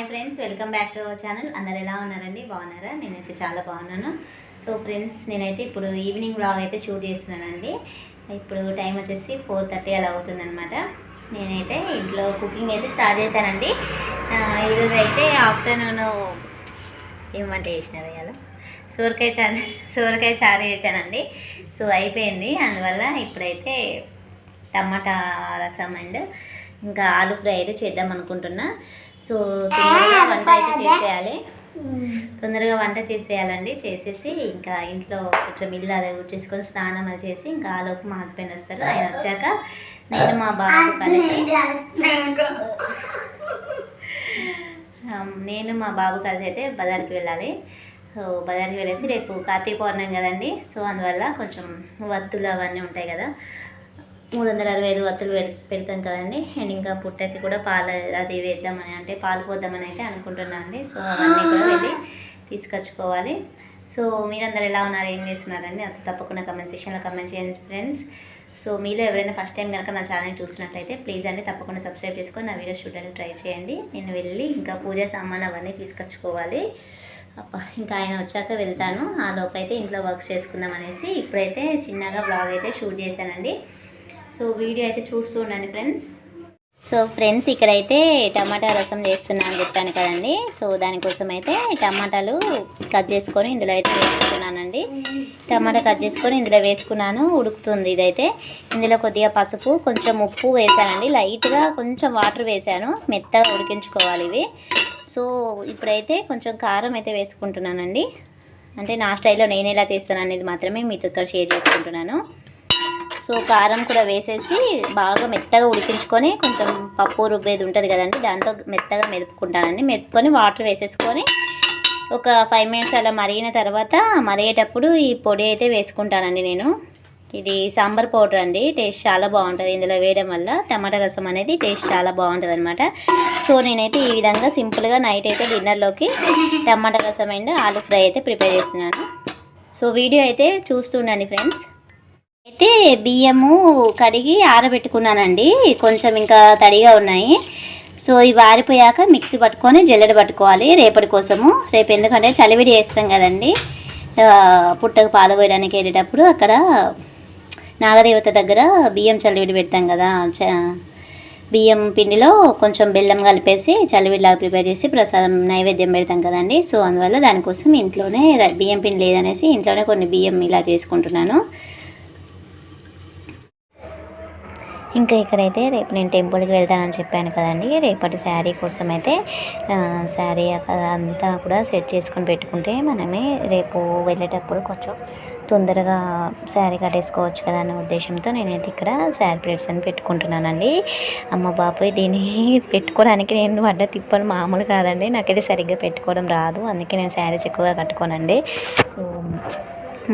Hi friends welcome back to our channel. అందరు ఎలా ఉన్నారండి? బాగున్నారా? నేనైతే చాలా బాగున్నాను. సో ఫ్రెండ్స్ నేనైతే ఇప్పుడు ఈవినింగ్ బ్లాగ్ అయితే షూట్ చేస్తున్నానండి. ఇప్పుడు టైం వచ్చేసి ఫోర్ థర్టీ అలా అవుతుందన్నమాట. నేనైతే ఇంట్లో కుకింగ్ అయితే స్టార్ట్ చేశానండి. ఈరోజు అయితే ఆఫ్టర్నూన్ ఏమంటే చేసినారు ఇవాళ? సూరకాయ చారు సూరకాయ చారు చేశానండి. సో అయిపోయింది. అందువల్ల ఇప్పుడైతే టమాటా రసం అండ్ ఇంకా ఆలు ఫ్రై అయితే చేద్దాం అనుకుంటున్నా. సో తొందరగా వంట అయితే చేసేయాలి. తొందరగా వంట చేసేయాలండి. చేసేసి ఇంకా ఇంట్లో కొంచెం ఇల్లు అది చేసుకొని స్నానం అది చేసి ఇంకా ఆలోపు మా హస్బెండ్ వస్తారు. ఆయన వచ్చాక నేను మా బాబు కలిసి నేను మా బాబు కలిసి అయితే బజార్కి వెళ్ళాలి. సో బజార్కి వెళ్ళేసి రేపు కార్తీక పౌర్ణమి కదండి. సో అందువల్ల కొంచెం వత్తులు అవన్నీ ఉంటాయి కదా. మూడు వందల అరవై ఐదు వత్తులు పెడతాం కదండి. అండ్ ఇంకా పుట్టకి కూడా పాలు అది వేద్దామని అంటే పాలు పోద్దామని అయితే అనుకుంటున్నాను అండి. సో అవన్నీ కూడా వెళ్ళి తీసుకొచ్చుకోవాలి. సో మీరందరూ ఎలా ఉన్నారు? ఏం చేస్తున్నారండి? అది తప్పకుండా కమెంట్ సెక్షన్లో కమెంట్ చేయండి ఫ్రెండ్స్. సో మీలో ఎవరైనా ఫస్ట్ టైం కనుక నా ఛానల్ చూసినట్లయితే ప్లీజ్ అండి తప్పకుండా సబ్స్క్రైబ్ చేసుకొని నా వీడియోస్ చూడడానికి ట్రై చేయండి. నేను వెళ్ళి ఇంకా పూజ సామాన్ అవన్నీ తీసుకొచ్చుకోవాలి. అప్ప ఇంకా ఆయన వచ్చాక వెళ్తాను. ఆ లోపైతే అయితే ఇంట్లో వర్క్ చేసుకుందాం అనేసి ఇప్పుడైతే చిన్నగా బ్లాగ్ అయితే షూట్ చేశానండి. సో వీడియో అయితే చూస్తూ ఫ్రెండ్స్. సో ఫ్రెండ్స్ ఇక్కడైతే టమాటా రసం చేస్తున్నా అని చెప్పాను కదండి. సో దానికోసం అయితే టమాటాలు కట్ చేసుకొని ఇందులో అయితే వేసుకున్నానండి. టమాటా కట్ చేసుకొని ఇందులో వేసుకున్నాను ఉడుకుతుంది ఇదైతే. ఇందులో కొద్దిగా పసుపు కొంచెం ఉప్పు వేసానండి. లైట్గా కొంచెం వాటర్ వేసాను మెత్తగా ఉడికించుకోవాలి ఇవి. సో ఇప్పుడైతే కొంచెం కారం అయితే వేసుకుంటున్నానండి. అంటే నా స్టైల్లో నేను ఎలా చేస్తాను అనేది మాత్రమే మీతో ఇక్కడ షేర్ చేసుకుంటున్నాను. సో కారం కూడా వేసేసి బాగా మెత్తగా ఉడికించుకొని కొంచెం పప్పు రుబ్బేది ఉంటుంది కదండి దాంతో మెత్తగా మెదుపుకుంటానండి. మెదుపుకొని వాటర్ వేసేసుకొని ఒక ఫైవ్ మినిట్స్ అలా మరిగిన తర్వాత మరిగేటప్పుడు ఈ పొడి అయితే వేసుకుంటానండి నేను. ఇది సాంబార్ పౌడర్ అండి టేస్ట్ చాలా బాగుంటుంది. ఇందులో వేయడం వల్ల టమాటా రసం అనేది టేస్ట్ చాలా బాగుంటుంది అనమాట సో నేనైతే ఈ విధంగా సింపుల్గా నైట్ అయితే డిన్నర్లోకి టమాటా రసం అండ్ ఆలు ఫ్రై అయితే ప్రిపేర్ చేస్తున్నాను. సో వీడియో అయితే చూస్తుండండి ఫ్రెండ్స్. అయితే బియ్యము కడిగి ఆరబెట్టుకున్నానండి. కొంచెం ఇంకా తడిగా ఉన్నాయి. సో ఇవి ఆరిపోయాక మిక్సీ పట్టుకొని జల్లెడ పట్టుకోవాలి రేపటి కోసము. రేపు ఎందుకంటే చలివిడి వేస్తాం కదండి. పుట్టకు పాలు పోయడానికి వెళ్ళేటప్పుడు అక్కడ నాగదేవత దగ్గర బియ్యం చలివిడి పెడతాం కదా. చ- బియ్యం పిండిలో కొంచెం బెల్లం కలిపేసి చలివిడిలాగా ప్రిపేర్ చేసి ప్రసాదం నైవేద్యం పెడతాం కదండి. సో అందువల్ల దానికోసం ఇంట్లోనే బియ్యం పిండి లేదనేసి ఇంట్లోనే కొన్ని బియ్యం ఇలా చేసుకుంటున్నాను. ఇంకా ఇక్కడైతే రేపు నేను టెంపుల్కి వెళ్తానని చెప్పాను కదండి. రేపటి శారీ కోసం అయితే శారీ అంతా కూడా సెట్ చేసుకొని పెట్టుకుంటే మనమే రేపు వెళ్ళేటప్పుడు కొంచెం తొందరగా శారీ కట్టేసుకోవచ్చు కదా అనే ఉద్దేశంతో నేనైతే ఇక్కడ శారీ ప్లేట్స్ అని పెట్టుకుంటున్నానండి. అమ్మ బాబోయ్ దీన్ని పెట్టుకోవడానికి నేను పడ్డ తిప్పలు మామూలు కాదండి. నాకైతే సరిగ్గా పెట్టుకోవడం రాదు. అందుకే నేను శారీస్ ఎక్కువగా కట్టుకోనండి. సో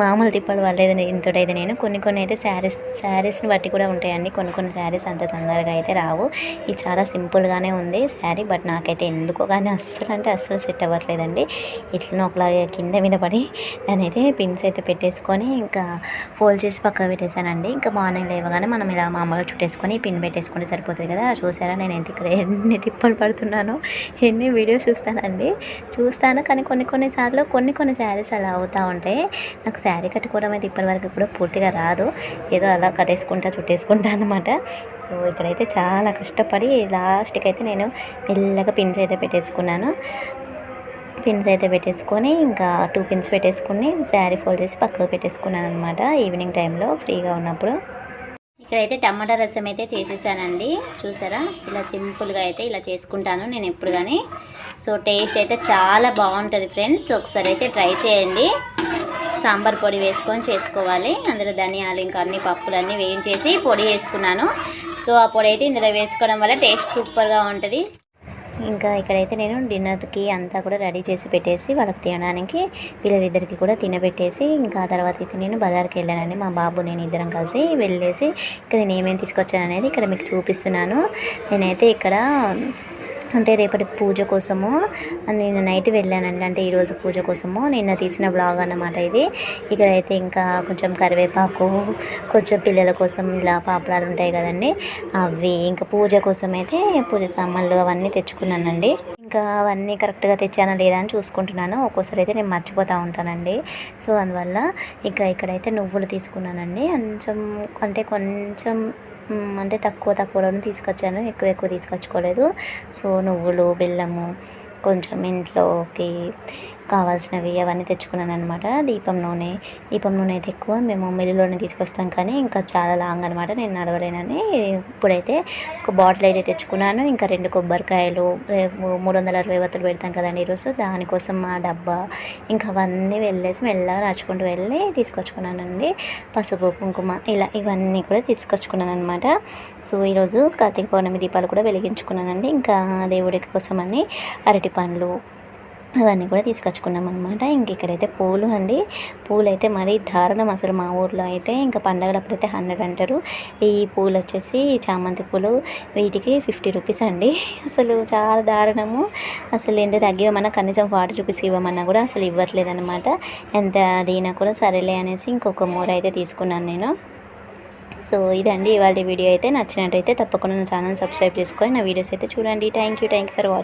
మామూలు తిప్పలు పడలేదు ఇంతటైతే నేను కొన్ని కొన్ని అయితే శారీస్ శారీస్ని బట్టి కూడా ఉంటాయండి. కొన్ని కొన్ని శారీస్ అంత తొందరగా అయితే రావు. ఇది చాలా సింపుల్గానే ఉంది శారీ బట్ నాకైతే ఎందుకో కానీ అస్సలు అంటే అస్సలు సెట్ అవ్వట్లేదండి. ఇట్లా ఒకలాగే కింద మీద పడి నేనైతే అయితే పిన్స్ అయితే పెట్టేసుకొని ఇంకా ఫోల్డ్ చేసి పక్కకు పెట్టేశానండి. ఇంకా మార్నింగ్ లేవగానే మనం ఇలా మామూలుగా చుట్టేసుకొని పిన్ పెట్టేసుకుంటే సరిపోతుంది కదా. చూసారా నేను ఎంత ఇక్కడ ఎన్ని తిప్పలు పడుతున్నానో ఎన్ని వీడియోస్ చూస్తానండి. చూస్తాను కానీ కొన్ని కొన్ని సార్లు కొన్ని కొన్ని శారీస్ అలా అవుతూ ఉంటాయి. నాకు శారీ కట్టుకోవడం అయితే ఇప్పటివరకు కూడా పూర్తిగా రాదు. ఏదో అలా కట్టేసుకుంటా చుట్టేసుకుంటా అనమాట సో ఇక్కడైతే చాలా కష్టపడి లాస్ట్కి అయితే నేను మెల్లగా పిన్స్ అయితే పెట్టేసుకున్నాను. పిన్స్ అయితే పెట్టేసుకొని ఇంకా టూ పిన్స్ పెట్టేసుకుని శారీ ఫోల్డ్ చేసి పక్కకు పెట్టేసుకున్నాను అనమాట ఈవినింగ్ టైంలో ఫ్రీగా ఉన్నప్పుడు. ఇక్కడైతే టమాటా రసం అయితే చేసేసానండి. చూసారా? ఇలా సింపుల్గా అయితే ఇలా చేసుకుంటాను నేను ఎప్పుడు కానీ సో టేస్ట్ అయితే చాలా బాగుంటుంది ఫ్రెండ్స్. ఒకసారి అయితే ట్రై చేయండి. సాంబార్ పొడి వేసుకొని చేసుకోవాలి. అందులో ధనియాలు ఇంకా అన్ని పప్పులు అన్నీ వేయించేసి పొడి వేసుకున్నాను. సో ఆ పొడి అయితే ఇందులో వేసుకోవడం వల్ల టేస్ట్ సూపర్గా ఉంటుంది. ఇంకా ఇక్కడైతే నేను డిన్నర్కి అంతా కూడా రెడీ చేసి పెట్టేసి వాళ్ళకి తినడానికి పిల్లలిద్దరికి కూడా తినబెట్టేసి ఇంకా తర్వాత అయితే నేను బజార్కి వెళ్ళానండి మా బాబు నేను ఇద్దరం కలిసి వెళ్ళేసి ఇక్కడ నేను ఏమేమి తీసుకొచ్చాను అనేది ఇక్కడ మీకు చూపిస్తున్నాను. నేనైతే ఇక్కడ అంటే రేపటి పూజ కోసము నేను నైట్ వెళ్ళానండి. అంటే ఈరోజు పూజ కోసము నిన్న తీసిన బ్లాగ్ అన్నమాట ఇది. ఇక్కడైతే ఇంకా కొంచెం కరివేపాకు కొంచెం పిల్లల కోసం ఇలా పాపడాలు ఉంటాయి కదండి. అవి ఇంకా పూజ కోసం అయితే పూజ సామాన్లు అవన్నీ తెచ్చుకున్నానండి. ఇంకా అవన్నీ కరెక్ట్గా తెచ్చానా లేదా అని చూసుకుంటున్నాను. ఒక్కోసారి అయితే నేను మర్చిపోతూ ఉంటానండి. సో అందువల్ల ఇంకా ఇక్కడైతే నువ్వులు తీసుకున్నానండి. కొంచెం అంటే కొంచెం అంటే తక్కువ తక్కువలోనే తీసుకొచ్చాను ఎక్కువ ఎక్కువ తీసుకొచ్చుకోలేదు. సో నువ్వులు బెల్లము కొంచెం ఇంట్లోకి కావాల్సినవి అవన్నీ తెచ్చుకున్నాను అనమాట దీపం నూనె దీపం నూనె అయితే ఎక్కువ. మేము మిల్లులోనే తీసుకొస్తాం కానీ ఇంకా చాలా లాంగ్ అనమాట నేను నడవలేనని ఇప్పుడైతే ఒక బాటిల్ అయితే తెచ్చుకున్నాను. ఇంకా రెండు కొబ్బరికాయలు మూడు వందల అరవై వత్తులు పెడతాం కదండి ఈరోజు. దానికోసం మా డబ్బా ఇంకా అవన్నీ వెళ్ళేసి మెల్లగా నడుచుకుంటూ వెళ్ళి తీసుకొచ్చుకున్నానండి. పసుపు కుంకుమ ఇలా ఇవన్నీ కూడా తీసుకొచ్చుకున్నాను అనమాట సో ఈరోజు కార్తీక పౌర్ణమి దీపాలు కూడా వెలిగించుకున్నానండి. ఇంకా దేవుడి కోసమని అరటి పండ్లు అవన్నీ కూడా తీసుకొచ్చుకున్నాం అనమాట ఇంక ఇక్కడైతే పూలు అండి. పూలు అయితే మరీ దారుణం అసలు మా ఊర్లో అయితే. ఇంకా పండగలప్పుడైతే హండ్రెడ్ అంటారు. ఈ పూలు వచ్చేసి చామంతి పూలు వీటికి ఫిఫ్టీ రూపీస్ అండి. అసలు చాలా దారుణము. అసలు ఎంత తగ్గివమన్నా కనీసం ఫార్టీ రూపీస్ ఇవ్వమన్నా కూడా అసలు ఇవ్వట్లేదు అనమాట ఎంత అడిగినా కూడా సరేలే అనేసి ఇంకొక మూర అయితే తీసుకున్నాను నేను. సో ఇదండి ఇవాళ వీడియో అయితే. నచ్చినట్టయితే తప్పకుండా నా ఛానల్ సబ్స్క్రైబ్ చేసుకొని నా వీడియోస్ అయితే చూడండి. Thank you thank you for watching